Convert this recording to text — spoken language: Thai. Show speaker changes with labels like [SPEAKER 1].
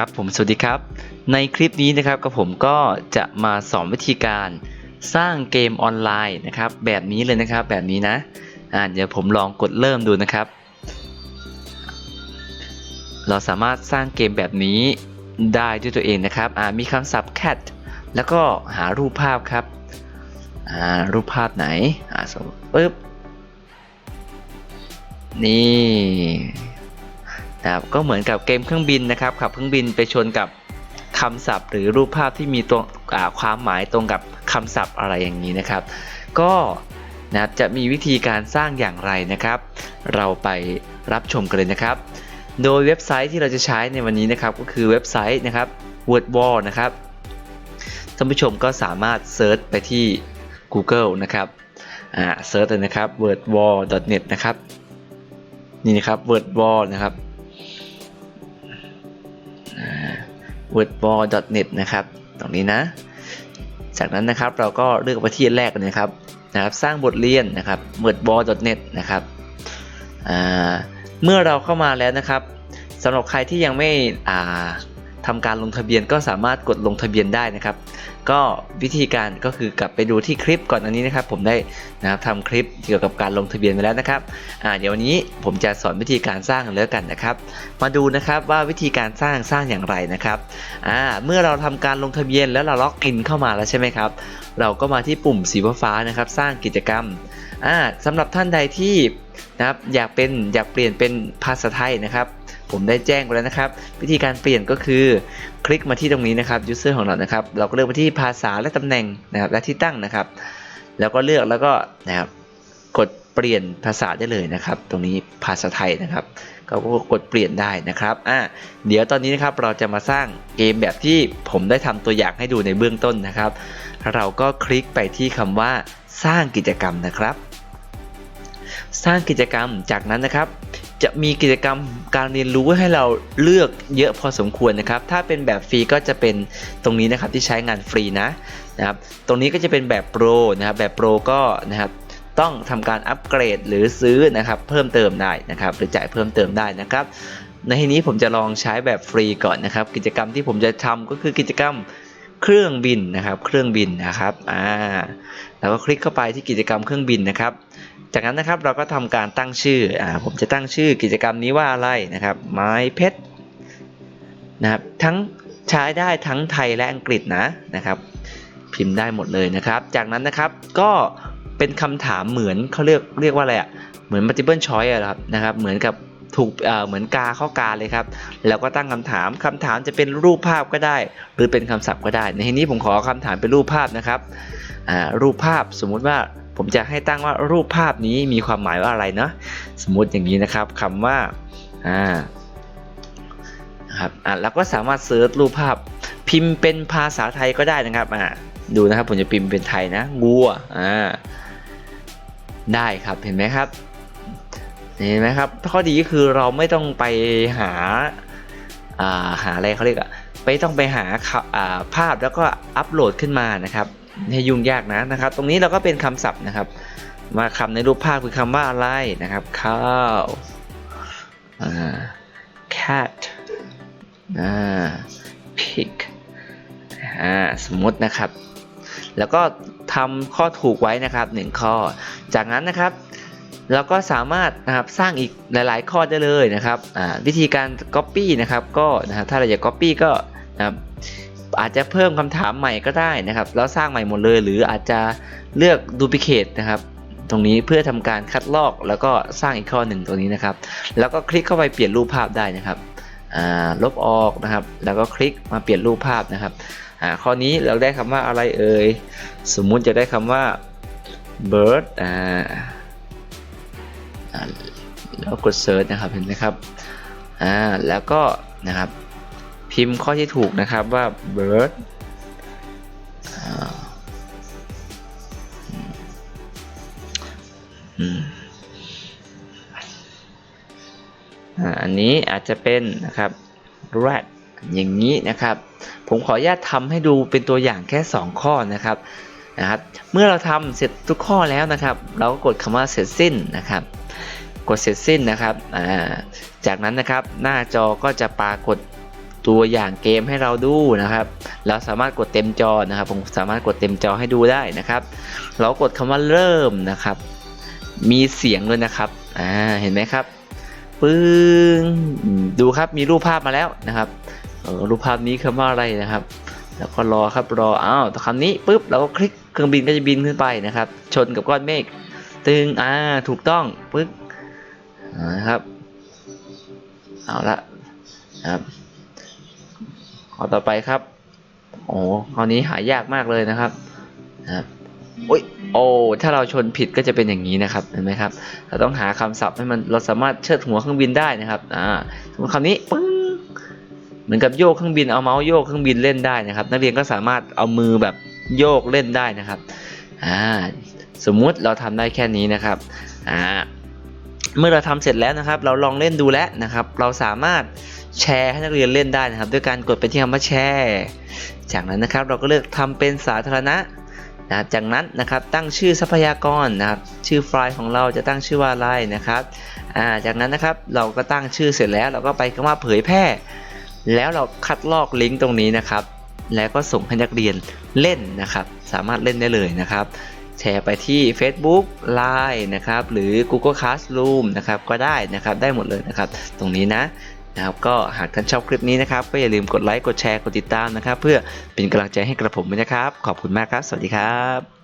[SPEAKER 1] ครับผมสวัสดีครับ ในคลิปนี้นะครับกับผมก็จะมาสอนวิธีการสร้างเกมออนไลน์นะครับ แบบนี้เลยนะครับแบบนี้นะอ่าเดี๋ยวผมลองกดเริ่มดูนะครับ เราสามารถสร้างเกมแบบนี้ได้ด้วยตัวเองนะครับอ่ามีคำศัพท์ cat แล้วก็หารูปภาพครับอ่ารูปภาพไหนอ่าสมมติปึ๊บนี่ นะครับก็เหมือนกับเกมเครื่องบินนะครับขับเครื่องบินไปชนกับคำศัพท์ หรือรูปภาพที่มีตัวความหมายตรงกับคำศัพท์อะไรอย่างนี้นะครับ ก็นะครับจะมีวิธีการสร้างอย่างไรนะครับ เราไปรับชมกันเลยนะครับ โดยเว็บไซต์ที่เราจะใช้ในวันนี้นะครับก็คือเว็บไซต์นะครับ WordWall นะครับท่านผู้ชมก็สามารถเซิร์ชไปที่ Google นะครับอ่าเซิร์ชเลยนะครับ wordwall.net นะครับนี่นะครับ WordWall นะครับ wordball.net นะครับ ตรงนี้นะ จากนั้นนะครับเราก็เลือกไปที่แรกเลยนะครับนะครับ สร้างบทเรียนนะครับ wordball.net นะครับเมื่อเราเข้ามาแล้วนะครับสำหรับใครที่ยังไม่อ่า ทำการลงทะเบียนก็สามารถกดลงทะเบียนได้นะครับ ก็วิธีการก็คือกลับไปดูที่คลิปก่อนอันนี้นะครับ ผมได้นะครับทำคลิปเกี่ยวกับการลงทะเบียนไปแล้วนะครับอ่าเดี๋ยววันนี้ผมจะสอนวิธีการสร้างแล้วกันนะครับ มาดูนะครับว่าวิธีการสร้างสร้างอย่างไรนะครับอ่าเมื่อเราทำการลงทะเบียนแล้วเราล็อกอินเข้ามาแล้วใช่ไหมครับ เราก็มาที่ปุ่มสีฟ้านะครับ สร้างกิจกรรมอ่าสำหรับท่านใดที่นะครับอยากเป็นอยากเปลี่ยนเป็นภาษาไทยนะครับ ผมได้แจ้งไปแล้วนะครับ วิธีการเปลี่ยนก็คือ คลิกมาที่ตรงนี้นะครับ user ของเรานะครับ เราก็เลือกไปที่ภาษาและตำแหน่งนะครับ และที่ตั้งนะครับ แล้วก็เลือกแล้วก็นะครับ กดเปลี่ยนภาษาได้เลยนะครับ ตรงนี้ภาษาไทยนะครับก็กดเปลี่ยนได้นะครับอะเดี๋ยวตอนนี้นะครับเราจะมาสร้างเกมแบบที่ผมได้ทำตัวอย่างให้ดูในเบื้องต้นนะครับ เราก็คลิกไปที่คำว่าสร้างกิจกรรมนะครับ สร้างกิจกรรมจากนั้นนะครับ จะมีกิจกรรมการเรียนรู้ให้เราเลือกเยอะพอสมควรนะครับ ถ้าเป็นแบบฟรีก็จะเป็นตรงนี้นะครับที่ใช้งานฟรีนะนะครับ ตรงนี้ก็จะเป็นแบบโปรนะครับแบบโปรก็นะครับต้องทำการอัปเกรดหรือซื้อนะครับเพิ่มเติมได้นะครับ หรือจ่ายเพิ่มเติมได้นะครับ ในที่นี้ผมจะลองใช้แบบฟรีก่อนนะครับ กิจกรรมที่ผมจะทำก็คือกิจกรรมเครื่องบินนะครับ เครื่องบินนะครับอ่าแล้วก็คลิกเข้าไปที่กิจกรรมเครื่องบินนะครับ จากนั้นนะครับเราก็ทำการตั้งชื่ออผมจะตั้งชื่อกิจกรรมนี้ว่าอะไรนะครับ ไม้เพชรนะครับทั้งใช้ได้ทั้งไทยและอังกฤษนะนะครับ พิมพ์ได้หมดเลยนะครับ จากนั้นนะครับก็เป็นคำถามเหมือนเขาเรียกเรียกว่าอะไรอะเหมือน multiple choice อะครับนะครับ เหมือนกับถูกเหมือนกาข้ากาเลยครับ แล้วก็ตั้งคำถามคำถามจะเป็นรูปภาพก็ได้ หรือเป็นคำศัพท์ก็ได้ ในที่นี้ผมขอคำถามเป็นรูปภาพนะครับรูปภาพสมมุติว่า ผมจะให้ตั้งว่ารูปภาพนี้มีความหมายว่าอะไรเนาะสมมุติอย่างนี้นะครับคำว่าอ่าครับอ่าแล้วก็สามารถเซิร์ชรูปภาพพิมพ์เป็นภาษาไทยก็ได้นะครับอ่าดูนะครับผมจะพิมพ์เป็นไทยนะงัวอ่าได้ครับเห็นไหมครับเห็นไหมครับข้อดีก็คือเราไม่ต้องไปหาอ่าหาอะไรเขาเรียกอะไม่ต้องไปหาข่าอ่าภาพแล้วก็อัปโหลดขึ้นมานะครับ ให้ยุ่งยากนะนะครับ ตรงนี้เราก็เป็นคำศัพท์นะครับ มาคำในรูปภาพคือคำว่าอะไรนะครับ ข้าวอ cat อ pig อ่สมมตินะครับ แล้วก็ทำข้อถูกไว้นะครับหนึ่งข้อ จากนั้นนะครับ เราก็สามารถนะครับสร้างอีกหลาย ๆ ข้อได้เลยนะครับวิธีการ Copy นะครับ ก็นะถ้าเราอยาก Copy ก็นะครับ อาจจะเพิ่มคำถามใหม่ก็ได้นะครับ แล้วสร้างใหม่หมดเลย หรืออาจจะเลือก Duplicate นะครับ ตรงนี้เพื่อทำการคัดลอกแล้วก็สร้างอีกข้อหนึ่งตรงนี้นะครับ แล้วก็คลิกเข้าไปเปลี่ยนรูปภาพได้นะครับลบออกนะครับ แล้วก็คลิกมาเปลี่ยนรูปภาพนะครับข้อนี้เราได้คำว่าอะไรเอ่ยสมมุติจะได้คำว่า bird อ่าแล้วกด search นะครับเห็นไหมครับอ่าแล้วก็นะครับ พิมพ์ข้อที่ถูกนะครับว่า bird อันนี้อาจจะเป็นนะครับ rat อย่างนี้นะครับ ผมขออนุญาตทำให้ดูเป็นตัวอย่างแค่ 2 ข้อนะครับนะครับ เมื่อเราทำเสร็จทุกข้อแล้วนะครับ เราก็กดคำว่าเสร็จสิ้นนะครับ กดเสร็จสิ้นนะครับ จากนั้นนะครับหน้าจอก็จะปรากฏ ตัวอย่างเกมให้เราดูนะครับเราสามารถกดเต็มจอนะครับผมสามารถกดเต็มจอให้ดูได้นะครับ เรากดคำว่าเริ่มนะครับ มีเสียงด้วยนะครับอ่าเห็นไหมครับปึ้งดูครับมีรูปภาพมาแล้วนะครับรูปภาพนี้คำว่าอะไรนะครับ แล้วก็รอครับรออ้าวคำนี้ปุ๊บเราก็คลิกเครื่องบินก็จะบินขึ้นไปนะครับ ชนกับก้อนเมฆตึงอ่าถูกต้องปึ๊กนะครับเอาละนะครับ ข้อต่อไปครับ โอ้ข้อนี้หายากมากเลยนะครับนะครับโอ้ยโอ้ถ้าเราชนผิดก็จะเป็นอย่างนี้นะครับเห็นไหมครับ เราต้องหาคำศัพท์ให้มันเราสามารถเชิดหัวเครื่องบินได้นะครับอ่าสมมติคำนี้ปึ้งเหมือนกับโยกเครื่องบินเอาเมาส์โยกเครื่องบินเล่นได้นะครับ นักเรียนก็สามารถเอามือแบบโยกเล่นได้นะครับอ่าสมมุติเราทำได้แค่นี้นะครับอ่าเมื่อเราทำเสร็จแล้วนะครับ เราลองเล่นดูแล้วนะครับ เราสามารถ แชร์ให้นักเรียนเล่นได้นะครับ ด้วยการกดไปที่คำว่าแชร์ จากนั้นนะครับเราก็เลือกทำเป็นสาธารณะนะครับจากนั้นนะครับตั้งชื่อทรัพยากรนะครับ ชื่อไฟล์ของเราจะตั้งชื่อว่าอะไรนะครับอ่าจากนั้นนะครับเราก็ตั้งชื่อเสร็จแล้ว เราก็ไปคำว่าเผยแพร่ แล้วเราคัดลอกลิงก์ตรงนี้นะครับ แล้วก็ส่งให้นักเรียนเล่นนะครับ สามารถเล่นได้เลยนะครับ แชร์ไปที่ Facebook Line นะครับ หรือ Google Classroom นะครับก็ได้นะครับได้หมดเลยนะครับ ตรงนี้นะ นะครับก็หากท่านชอบคลิปนี้นะครับ ก็อย่าลืมกดไลค์กดแชร์กดติดตามนะครับ เพื่อเป็นกำลังใจให้กระผมนะครับ ขอบคุณมากครับ สวัสดีครับ